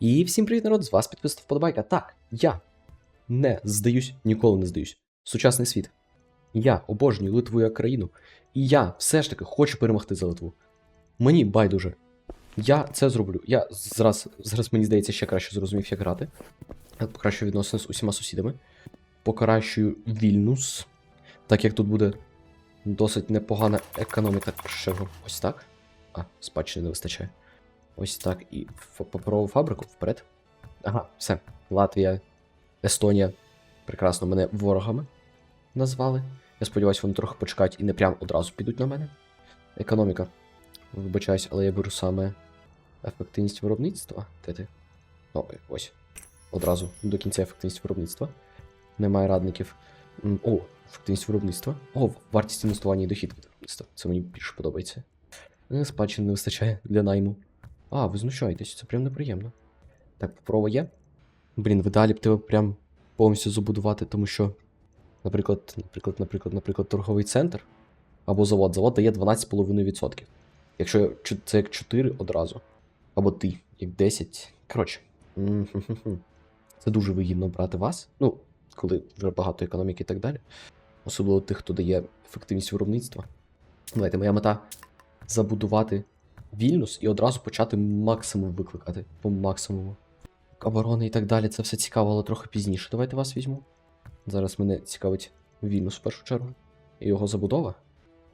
І всім привіт, народ! З вас підписав вподобайка. Так, я не здаюсь, ніколи не здаюсь. Сучасний світ. Я обожнюю Литву як країну. І я все ж таки хочу перемогти за Литву. Мені байдуже. Я це зроблю. Я зараз, зараз мені здається, ще краще зрозумів, як грати. Покращую відносини з усіма сусідами. Покращую Вільнюс. Так як тут буде досить непогана економіка. Чого? Ось так. А, спадщини не вистачає. Ось так. І паперову фабрику вперед. Ага, все. Латвія, Естонія. Прекрасно мене ворогами назвали. Я сподіваюся, вони трохи почекають і не прям одразу підуть на мене. Економіка. Вибачаюсь, але я беру саме ефективність виробництва. Де ти? О, ось. Одразу до кінця ефективність виробництва. Немає радників. О, ефективність виробництва. О, вартість інвестування і дохід виробництва. Це мені більше подобається. Е, Спадщини не вистачає для найму. А, ви знущаєтесь, це прям неприємно. Так, попрова є. Блін, в ідеалі б тебе прям повністю забудувати, тому що, наприклад, наприклад, наприклад, наприклад, торговий центр або завод. Завод дає 12,5%. Якщо це як 4 одразу. Або ти, як 10. Коротше. Це дуже вигідно брати вас. Ну, коли вже багато економіки і так далі. Особливо тих, хто дає ефективність виробництва. Давайте, моя мета забудувати Вільнюс і одразу почати максимум викликати. По максимуму. Оборони і так далі. Це все цікаво, але трохи пізніше. Давайте вас візьму. Зараз мене цікавить Вільнюс в першу чергу. І його забудова.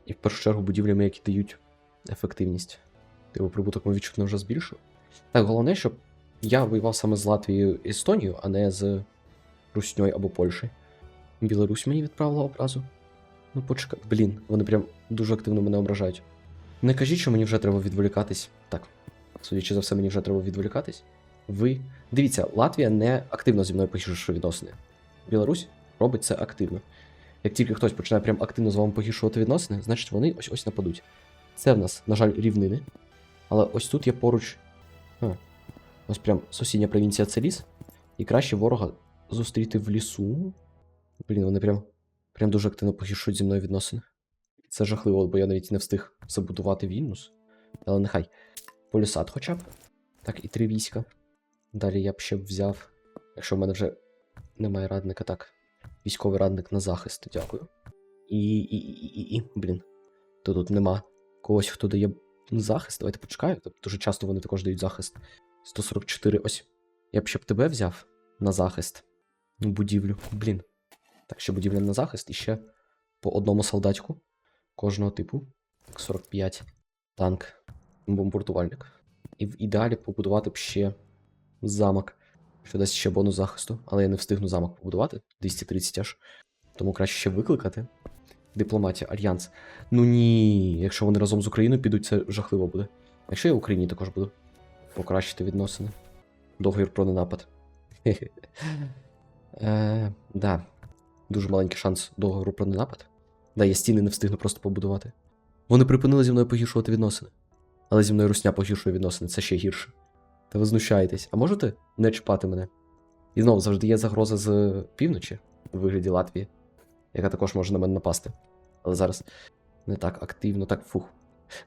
І в першу чергу будівлями, які дають ефективність. Типу прибуток ми відчутно вже збільшив. Так, головне, щоб я воював саме з Латвією і Естонією, а не з Русньою або Польщею. Білорусь мені відправила образу. Ну, почекай. Блін, вони прям дуже активно мене ображають. Не кажіть, що мені вже треба відволікатись. Так, судячи за все, мені вже треба відволікатись. Ви. Дивіться, Латвія не активно зі мною погіршує відносини. Білорусь робить це активно. Як тільки хтось починає прям активно з вами погіршувати відносини, значить вони ось ось нападуть. Це в нас, на жаль, рівнини. Але ось тут є поруч. А, ось прям сусідня провінція це ліс. І краще ворога зустріти в лісу. Блін, вони прям, прям дуже активно погіршують зі мною відносини. Це жахливо, бо я навіть не встиг забудувати Вільнюс. Але нехай. Полюсад хоча б. Так, і три війська. Далі я б ще б взяв. Якщо в мене вже немає радника, так. Військовий радник на захист, дякую. І. і. і. і. і. Блін. То тут нема когось, хто дає захист. Давайте почекаю. Тобто дуже часто вони також дають захист. 144. Ось. Я б ще б тебе взяв на захист. Будівлю. Блін. Так, ще будівля на захист і ще по одному солдатику кожного типу. 45 танк, бомбардувальник. І в ідеалі побудувати б ще замок, що дасть ще бонус захисту, але я не встигну замок побудувати 230 аж. Тому краще ще викликати. Дипломатія, альянс. Ну ні, якщо вони разом з Україною підуть, це жахливо буде. Якщо я в Україні також буду покращити відносини. Договір про ненапад. Хе-хе. Е. Дуже маленький шанс договору про ненапад. Да, я стіни не встигну просто побудувати. Вони припинили зі мною погіршувати відносини. Але зі мною русня погіршує відносини, це ще гірше. Та ви знущаєтесь. А можете не чіпати мене? І знову завжди є загроза з півночі у вигляді Латвії, яка також може на мене напасти. Але зараз не так активно, так фух.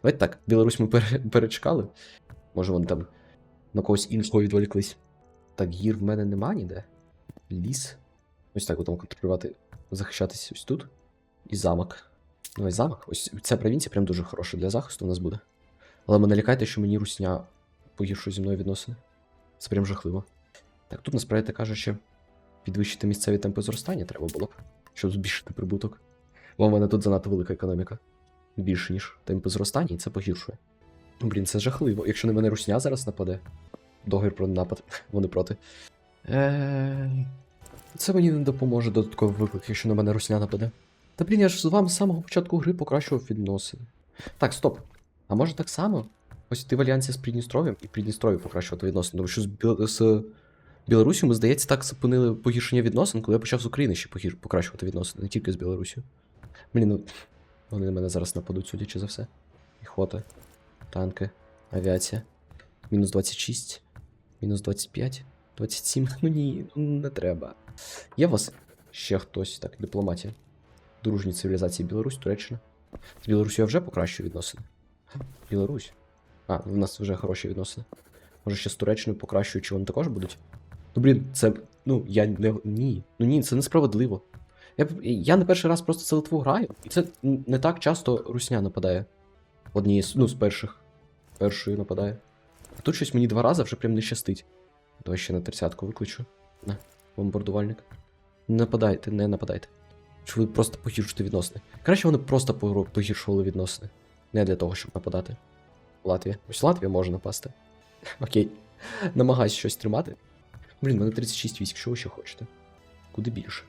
Давайте так, Білорусь ми пере- перечекали. Може вони там на когось іншого відволіклись. Так, гір в мене нема ніде. Ліс. Ось так будемо контролювати, захищатися ось тут. І замок. Давай замок. Ось ця провінція прям дуже хороша для захисту у нас буде. Але мене лякайте, що мені русня погіршує зі мною відносини. Це прям жахливо. Так, тут насправді що підвищити місцеві темпи зростання треба було б, щоб збільшити прибуток. Бо в мене тут занадто велика економіка. Більше, ніж темпи зростання, і це погіршує. Блін, це жахливо. Якщо на мене русня зараз нападе. Договір про напад, вони проти. Е... Це мені не допоможе додатковий виклик, якщо на мене русня нападе. Та блін, я ж з вами з самого початку гри покращував відносини. Так, стоп. А може так само? Ось ти в альянсі з Придністров'ям і Придністров'ю покращувати відносини. Тому що з, Біл... з Білорусю ми, здається, так зупинили погіршення відносин, коли я почав з України ще погір... покращувати відносини, не тільки з Білорусю. Блін, ну вони на мене зараз нападуть, судячи за все. Піхота, танки, авіація. Мінус 26, мінус 25, 27. Ну ні, ну не треба. Є у вас ще хтось, так, дипломатія. Дружні цивілізації Білорусь, Туреччина. З Білорусю я вже покращую відносини. Білорусь. А, в нас вже хороші відносини. Може ще з Туреччиною покращую, чи вони також будуть? Ну, блін, це. Ну, я не. Ні. Ну ні, це несправедливо. Я, я не перший раз просто за Литву граю, і це не так часто Русня нападає. Однієї ну, з перших. Першою нападає. А тут щось мені два рази вже прям не щастить. Давай ще на тридцятку викличу. На, бомбардувальник. Не нападайте, не нападайте. Чи ви просто погіршуєте відносини? Краще вони просто погіршували відносини. Не для того, щоб нападати. Латвія. Ось Латвія може напасти. Окей. Намагаюсь щось тримати. Блін, мене 36 військ, що ви ще хочете? Куди більше?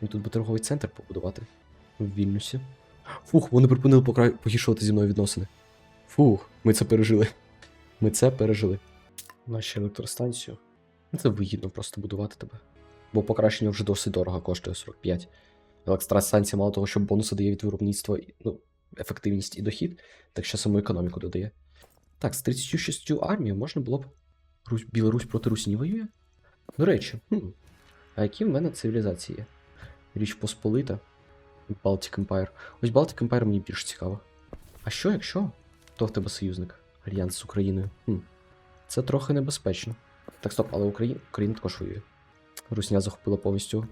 Мені тут би торговий центр побудувати. В Вільнюсі. Фух, вони припинили покра... погіршувати зі мною відносини. Фух, ми це пережили. Ми це пережили. Наші електростанцію. Це вигідно просто будувати тебе. Бо покращення вже досить дорого коштує 45. Електростанція, мало того, що бонуси дає від виробництва, ну, ефективність і дохід, так ще саму економіку додає. Так, з 36 армією можна було б. Русь, Білорусь проти Русні воює? До речі, хм. а які в мене цивілізації? Річ Посполита. Baltic Empire. Ось Baltic Empire мені більш цікаво. А що, якщо? Хто в тебе союзник? Альянс з Україною. Хм. Це трохи небезпечно. Так, стоп, але Україна, Україна також воює. Русня захопила повністю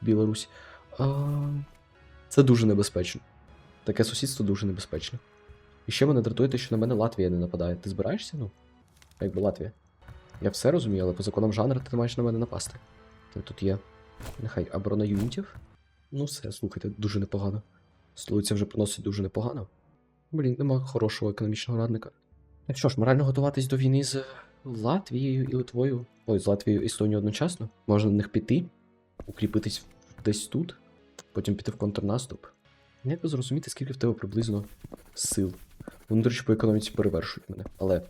Білорусь. Це дуже небезпечно. Таке сусідство дуже небезпечне. І ще мене дратує те, що на мене Латвія не нападає. Ти збираєшся? Ну? Якби Латвія. Я все розумію, але по законам жанру ти не маєш на мене напасти. Ти тут є. Нехай оборона юнітів. Ну все, слухайте, дуже непогано. Столиця вже приносить дуже непогано. Блін, нема хорошого економічного радника. Так що ж, морально готуватись до війни з Латвією і Литвою. Ой, з Латвією і Естонією одночасно. Можна на них піти, укріпитись десь тут, потім піти в контрнаступ. Як би зрозуміти, скільки в тебе приблизно сил. Вони, до речі, по економіці перевершують мене, але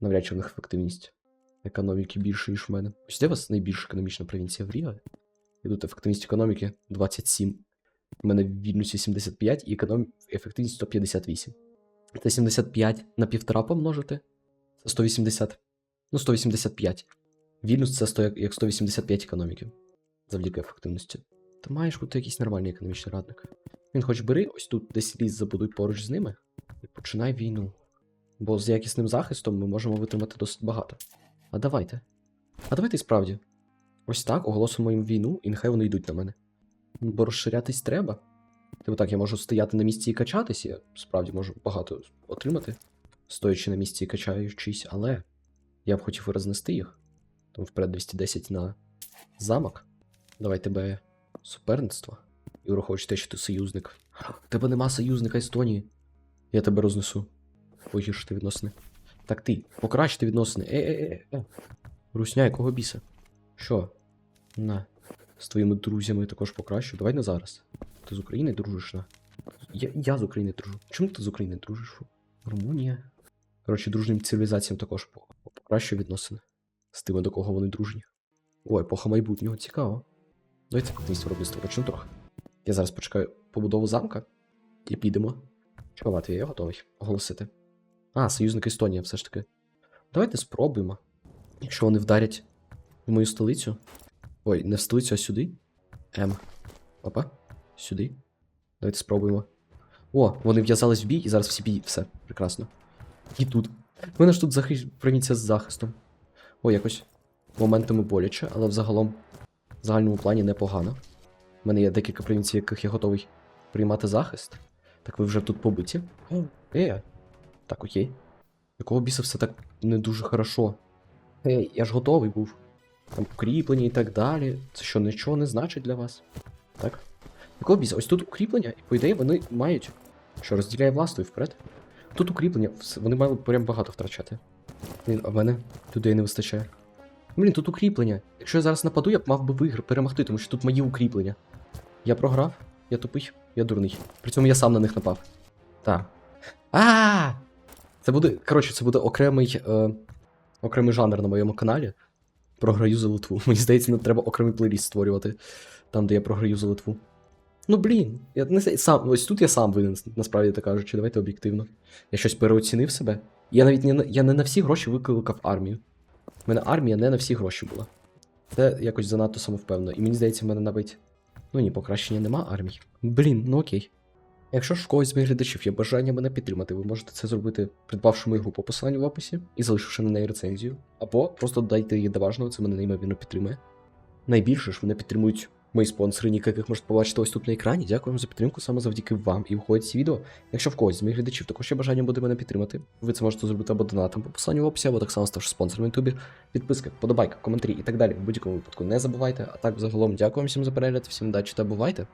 навряд чи в них ефективність економіки більше, ніж в мене. Ось де у вас найбільша економічна провінція в Ріо? І тут ефективність економіки 27. У мене в Вільнюсі 75 і економ... ефективність 158. Це 75 на півтора помножити. Це 180. Ну, 185. Вільнюс це 100, як- як 185 економіки. Завдяки ефективності. Та маєш бути якийсь нормальний економічний радник. Він хоч бери, ось тут десь ліс забудуй поруч з ними і починай війну. Бо з якісним захистом ми можемо витримати досить багато. А давайте. А давайте справді. Ось так оголосимо їм війну, і нехай вони йдуть на мене. Бо розширятись треба. Типу так, я можу стояти на місці і качатись, я справді можу багато отримати, стоячи на місці і качаючись, але я б хотів рознести їх. Тому вперед 210 на замок. Давай тебе суперництво. І враховуючи те, що ти союзник. Тебе нема союзника Естонії. Я тебе рознесу. Погіршити відносини. Так ти, покращити відносини. Е-е-е. е. Русня, якого біса? Що? На. З твоїми друзями також покращу. Давай не зараз. Ти з України дружиш, на. Я, я з України дружу. Чому ти з України дружиш? Румунія. Коротше, дружнім цивілізаціям також по- покращую відносини. З тими, до кого вони дружні. Ой, епоха майбутнього, цікаво. Давайте активність виробництва почну трохи. Я зараз почекаю побудову замка і підемо. Що, Латвія, я готовий оголосити. А, союзник Естонія, все ж таки. Давайте спробуємо. Якщо вони вдарять в мою столицю. Ой, не в столицю, а сюди. М. Опа. Сюди. Давайте спробуємо. О, вони в'язались в бій і зараз всі бій. Все, прекрасно. І тут. У мене ж тут провінція з захистом. О, якось моментами боляче, але взагалом в загальному плані непогано. У мене є декілька провінцій, яких я готовий приймати захист. Так ви вже тут побиті. Е. Так, окей. Якого біса все так не дуже хорошо. Ей, я ж готовий був. Там укріплення і так далі. Це що, нічого не значить для вас? Так? Якого біса? Ось тут укріплення, і по ідеї вони мають. Що розділяє властво і вперед. Тут укріплення, вони мали прям багато втрачати. Блін, а мене людей не вистачає. Блін, тут укріплення. Якщо я зараз нападу, я б мав би вигр перемогти, тому що тут мої укріплення. Я програв, я тупий, я дурний. При цьому я сам на них напав. Так. А! Це буде. Коротше, це буде окремий. Е, окремий жанр на моєму каналі. Програю за Литву. Мені здається, не треба окремий плейліст створювати. Там, де я програю за Литву. Ну блін, я не сам, ось тут я сам винен, насправді так кажучи, давайте об'єктивно. Я щось переоцінив себе. Я навіть не, я не на всі гроші викликав армію. У мене армія не на всі гроші була. Це якось занадто самовпевно. І мені здається, в мене навіть. Ну ні, покращення нема армій. Блін, ну окей. Якщо ж в когось з моїх глядачів є бажання мене підтримати, ви можете це зробити, придбавши мою групу посилання в описі і залишивши на неї рецензію, або просто додайте її до важного, це мене неймовірно підтримує. Найбільше ж мене підтримують мої спонсори, ніяких яких можете побачити ось тут на екрані. Дякую вам за підтримку саме завдяки вам і виходить ці відео. Якщо в когось з моїх глядачів також є бажання буде мене підтримати, ви це можете зробити або донатом по посиланню в описі, або так само ставши спонсором на ютубі. Підписка, подобайка, коментарі і так далі. В будь-якому випадку не забувайте. А так, загалом, дякую всім за перегляд, всім удачі та бувайте!